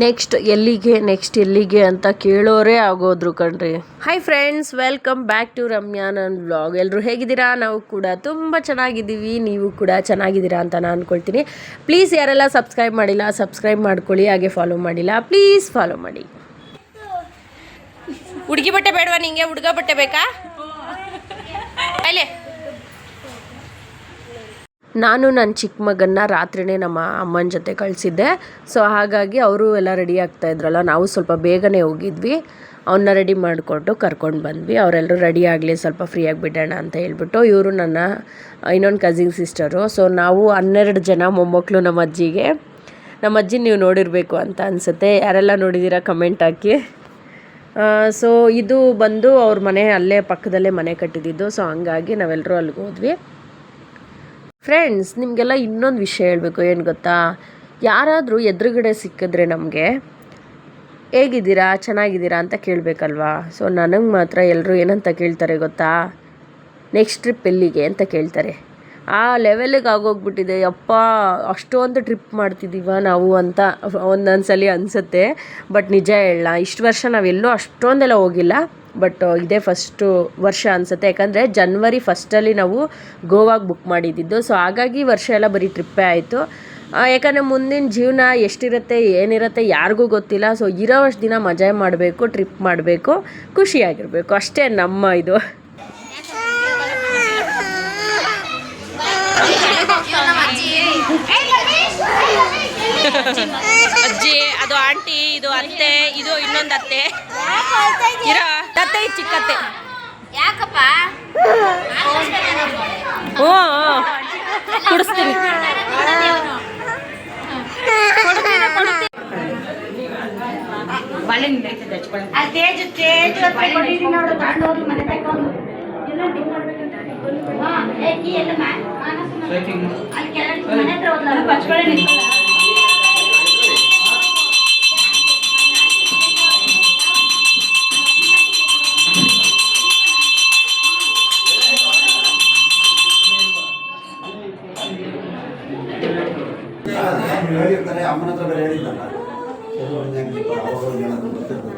Next ಎಲ್ಲಿಗೆ next ಎಲ್ಲಿಗೆ ಅಂತ ಕೇಳೋರೇ ಆಗೋದ್ರು ಕಣ್ರಿ. Hi friends welcome back to Ramya ನನ್ನ ವ್ಲಾಗ್ ಎಲ್ಲರೂ ಹೇಗಿದ್ದೀರಾ? ನಾವು ಕೂಡ ತುಂಬ ಚೆನ್ನಾಗಿದ್ದೀವಿ. ನೀವು ಕೂಡ ಚೆನ್ನಾಗಿದ್ದೀರಾ ಅಂತ ನಾನು ಅಂದ್ಕೊಳ್ತೀನಿ ಪ್ಲೀಸ್ ಯಾರೆಲ್ಲ ಸಬ್ಸ್ಕ್ರೈಬ್ ಮಾಡಿಲ್ಲ ಸಬ್ಸ್ಕ್ರೈಬ್ ಮಾಡ್ಕೊಳ್ಳಿ, ಹಾಗೆ ಫಾಲೋ ಮಾಡಿಲ್ಲ ಪ್ಲೀಸ್ ಫಾಲೋ ಮಾಡಿ. ಹುಡುಗಿ ಬಟ್ಟೆ ಬೇಡವಾ ನಿಂಗೆ? ಹುಡುಗ ಬಟ್ಟೆ ಬೇಕಾ? ಅಲ್ಲೇ. ನಾನು ನನ್ನ ಚಿಕ್ಕ ಮಗನ್ನ ರಾತ್ರಿನೇ ನಮ್ಮ ಅಮ್ಮನ ಜೊತೆ ಕಳಿಸಿದ್ದೆ. ಸೊ ಹಾಗಾಗಿ ಅವರು ಎಲ್ಲ ರೆಡಿ ಆಗ್ತಾ ಇದ್ರಲ್ಲ, ನಾವು ಸ್ವಲ್ಪ ಬೇಗನೆ ಹೋಗಿದ್ವಿ. ಅವನ್ನ ರೆಡಿ ಮಾಡಿಕೊಂಡು ಕರ್ಕೊಂಡು ಬಂದ್ವಿ. ಅವರೆಲ್ಲರೂ ರೆಡಿ ಆಗಲಿ, ಸ್ವಲ್ಪ ಫ್ರೀಯಾಗಿ ಬಿಡೋಣ ಅಂತ ಹೇಳ್ಬಿಟ್ಟು ಇವರು ನನ್ನ, ಇನ್ನೊಂದು ಕಸಿನ್ ಸಿಸ್ಟರು ಸೊ ನಾವು ಹನ್ನೆರಡು ಜನ ಮೊಮ್ಮಕ್ಕಳು ನಮ್ಮ ಅಜ್ಜಿಗೆ. ನಮ್ಮ ಅಜ್ಜಿ ನೀವು ನೋಡಿರಬೇಕು ಅಂತ ಅನಿಸುತ್ತೆ. ಯಾರೆಲ್ಲ ನೋಡಿದ್ದೀರಾ ಕಮೆಂಟ್ ಹಾಕಿ. ಸೊ ಇದು ಬಂದು ಅವ್ರ ಮನೆ ಅಲ್ಲೇ ಪಕ್ಕದಲ್ಲೇ ಮನೆ ಕಟ್ಟಿದ್ದು ಸೊ ಹಂಗಾಗಿ ನಾವೆಲ್ಲರೂ ಅಲ್ಲಿಗೆ ಹೋದ್ವಿ. ಫ್ರೆಂಡ್ಸ್ ನಿಮಗೆಲ್ಲ ಇನ್ನೊಂದು ವಿಷಯ ಹೇಳಬೇಕು, ಏನು ಗೊತ್ತಾ? ಯಾರಾದರೂ ಎದುರುಗಡೆ ಸಿಕ್ಕಿದ್ರೆ ನಮಗೆ ಹೇಗಿದ್ದೀರಾ, ಚೆನ್ನಾಗಿದ್ದೀರಾ ಅಂತ ಕೇಳಬೇಕಲ್ವಾ? ಸೊ ನನಗೆ ಮಾತ್ರ ಎಲ್ಲರೂ ಏನಂತ ಕೇಳ್ತಾರೆ ಗೊತ್ತಾ? ನೆಕ್ಸ್ಟ್ ಟ್ರಿಪ್ ಎಲ್ಲಿಗೆ ಅಂತ ಕೇಳ್ತಾರೆ. ಆ ಲೆವೆಲಿಗೆ ಆಗೋಗ್ಬಿಟ್ಟಿದೆ ಅಪ್ಪ ಅಷ್ಟೊಂದು ಟ್ರಿಪ್ ಮಾಡ್ತಿದ್ದೀವ ನಾವು ಅಂತ ಒಂದೊಂದು ಸಲ ಅನಿಸುತ್ತೆ. ಬಟ್ ನಿಜ ಹೇಳ ಇಷ್ಟು ವರ್ಷ ನಾವೆಲ್ಲೂ ಅಷ್ಟೊಂದೆಲ್ಲ ಹೋಗಿಲ್ಲ. ಬಟ್ ಇದೇ ಫಸ್ಟು ವರ್ಷ ಅನಿಸುತ್ತೆ. ಯಾಕಂದರೆ ಜನ್ವರಿ ಫಸ್ಟಲ್ಲಿ ನಾವು ಗೋವಾಗೆ ಬುಕ್ ಮಾಡಿದ್ದಿದ್ದು ಸೊ ಹಾಗಾಗಿ ವರ್ಷ ಎಲ್ಲ ಬರೀ ಟ್ರಿಪ್ಪೇ ಆಯಿತು. ಯಾಕಂದರೆ ಮುಂದಿನ ಜೀವನ ಎಷ್ಟಿರುತ್ತೆ, ಏನಿರುತ್ತೆ ಯಾರಿಗೂ ಗೊತ್ತಿಲ್ಲ. ಸೊ ಇರೋವಷ್ಟು ದಿನ ಮಜಾ ಮಾಡಬೇಕು ಟ್ರಿಪ್ ಮಾಡಬೇಕು, ಖುಷಿಯಾಗಿರಬೇಕು. ಅಷ್ಟೇ ನಮ್ಮ ಇದು ಅಜ್ಜಿ ಅದು ಆಂಟಿ ಇದು ಅತ್ತೆ ಇದು ಇನ್ನೊಂದು ಅತ್ತೆ ಇರೋ ಅತ್ತೆ ಈ ಚಿಕ್ಕತ್ತೆ ಯಾಕಪ್ಪ? ಹ್ಞೂ ಕುಡಿಸ್ತೀನಿ. ತೇಜು ತೇಜು ನೋಡು ಮನೆ ತಗೊಂಡು ಹಾ, ಏ, ಕೀ ಎಲ್ಲಮ್ಮ? ಅಲ್ಲಿ ಕೆಳಗೆ ಮನೆ ಹತ್ರ ಅಮ್ಮನ ಹತ್ರ ಬೇರೆ ಹೇಳಿದ್ದಲ್ಲ ಅವರು ಹೇಳೋದು ಗೊತ್ತಿರ್ತದೆ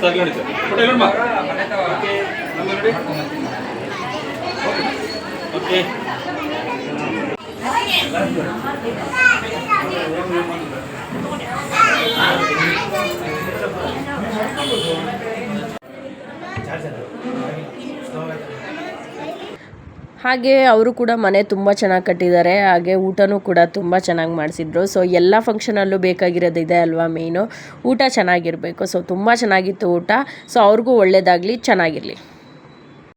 ಸರ್ ನೋಡಿ ಸರ್ ಫೋಟೋ ನೋಡಮ್ಮ ಓಕೆ ಹಾಗೆ ಅವರು ಕೂಡ ಮನೆ ತುಂಬ ಚೆನ್ನಾಗಿ ಕಟ್ಟಿದ್ದಾರೆ, ಹಾಗೆ ಊಟನೂ ಕೂಡ ತುಂಬ ಚೆನ್ನಾಗಿ ಮಾಡಿಸಿದ್ರು. ಸೊ ಎಲ್ಲ ಫಂಕ್ಷನಲ್ಲೂ ಬೇಕಾಗಿರೋದು ಇದೆ ಅಲ್ವಾ ಮೇಯ್ನು ಊಟ ಚೆನ್ನಾಗಿರಬೇಕು. ಸೊ ತುಂಬ ಚೆನ್ನಾಗಿತ್ತು ಊಟ. ಸೊ ಅವ್ರಿಗೂ ಒಳ್ಳೆಯದಾಗಲಿ ಚೆನ್ನಾಗಿರಲಿ.